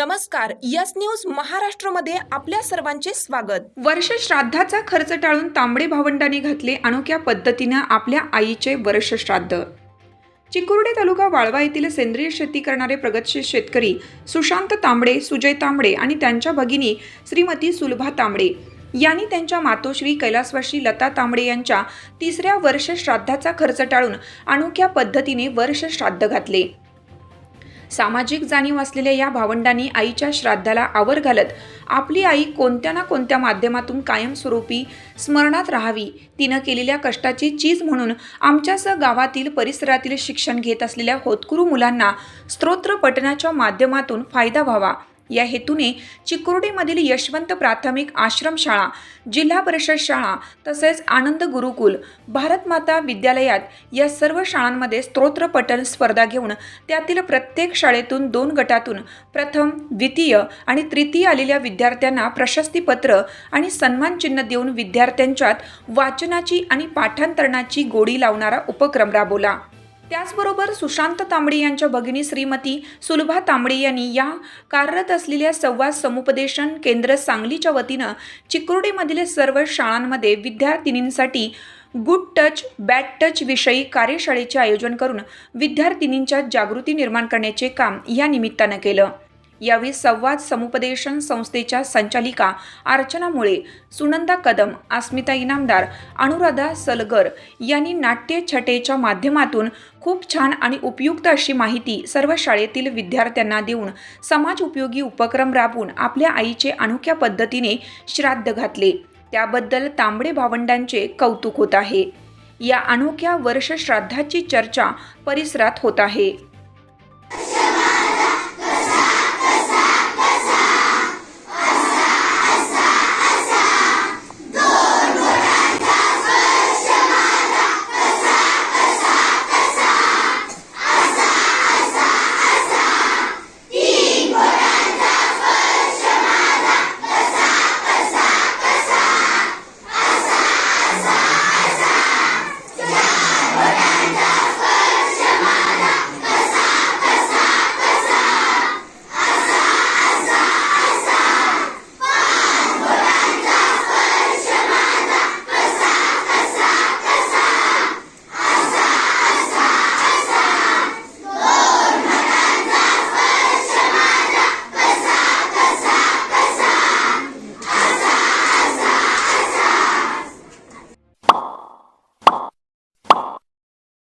नमस्कार yes news महाराष्ट्रमध्ये आपल्या सर्वांचे स्वागत. वर्ष श्राद्धाचा खर्च टाळून तांबडे भावंडांनी घातले अनोख्या पद्धतीनं आपल्या आईचे वर्ष श्राद्ध. चिकुर्डे तालुका वाळवा येथील सेंद्रिय शेती करणारे प्रगतशील शेतकरी सुशांत तांबडे सुजय तांबडे आणि त्यांच्या भगिनी श्रीमती सुलभा तांबडे यांनी त्यांच्या मातोश्री कैलासवाशी लता तांबडे यांच्या तिसऱ्या वर्ष श्राद्धाचा खर्च टाळून अनोख्या पद्धतीने वर्ष श्राद्ध घातले. सामाजिक जाणीव असलेल्या या भावंडांनी आईच्या श्राद्धाला आवर घालत आपली आई कोणत्या ना कोणत्या माध्यमातून कायमस्वरूपी स्मरणात राहावी तिनं केलेल्या कष्टाची चीज म्हणून आमच्यासह गावातील परिसरातील शिक्षण घेत असलेल्या होतकुरू मुलांना स्तोत्र पठणाच्या माध्यमातून फायदा व्हावा. या हेतूने चिकुर्डीमधील यशवंत प्राथमिक आश्रमशाळा जिल्हा परिषद शाळा तसेच आनंद गुरुकुल भारतमाता विद्यालयात या सर्व शाळांमध्ये स्तोत्रपठण स्पर्धा घेऊन त्यातील प्रत्येक शाळेतून दोन गटातून प्रथम द्वितीय आणि तृतीय आलेल्या विद्यार्थ्यांना प्रशस्तीपत्र आणि सन्मानचिन्ह देऊन विद्यार्थ्यांच्यात वाचनाची आणि पाठांतरणाची गोडी लावणारा उपक्रम राबवला. त्याचबरोबर सुशांत तांबडे यांच्या भगिनी श्रीमती सुलभा तांबडे यांनी या कार्यरत असलेल्या संवाद समुपदेशन केंद्र सांगलीच्या वतीनं चिकुर्डीमधील सर्व शाळांमध्ये विद्यार्थिनींसाठी गुड टच बॅड टच विषयी कार्यशाळेचे आयोजन करून विद्यार्थिनींच्या जागृती निर्माण करण्याचे काम या निमित्तानं केलं. यावेळी संवाद समुपदेशन संस्थेच्या संचालिका अर्चना मुळे सुनंदा कदम अस्मिता इनामदार अनुराधा सलगर यांनी नाट्य छटेच्या माध्यमातून खूप छान आणि उपयुक्त अशी माहिती सर्व शाळेतील विद्यार्थ्यांना देऊन समाज उपयोगी उपक्रम राबवून आपल्या आईचे अनोख्या पद्धतीने श्राद्ध घातले. त्याबद्दल तांबडे भावंडांचे कौतुक होत आहे. या अनोख्या वर्षश्राद्धाची चर्चा परिसरात होत आहे.